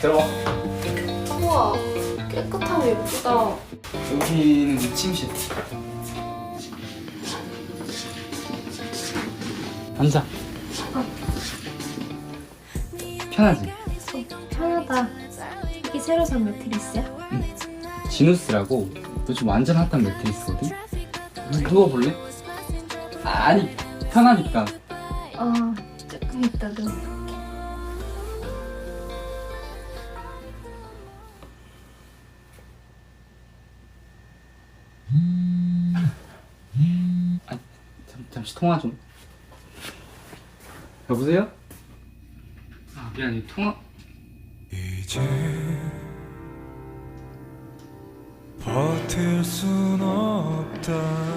들어와. 우와 깨끗하고 예쁘다. 여기는 침실. 앉아. 편하지? 편하다. 이게 새로 산 매트리스야? 지누스라고 요즘 완전 핫한 매트리스거든? 누워볼래? 아니 편하니까 어 조금 이따 누 워. 잠, 잠시 통화 좀 여보세요? 아 미안해 통화 이제 버틸 순 없다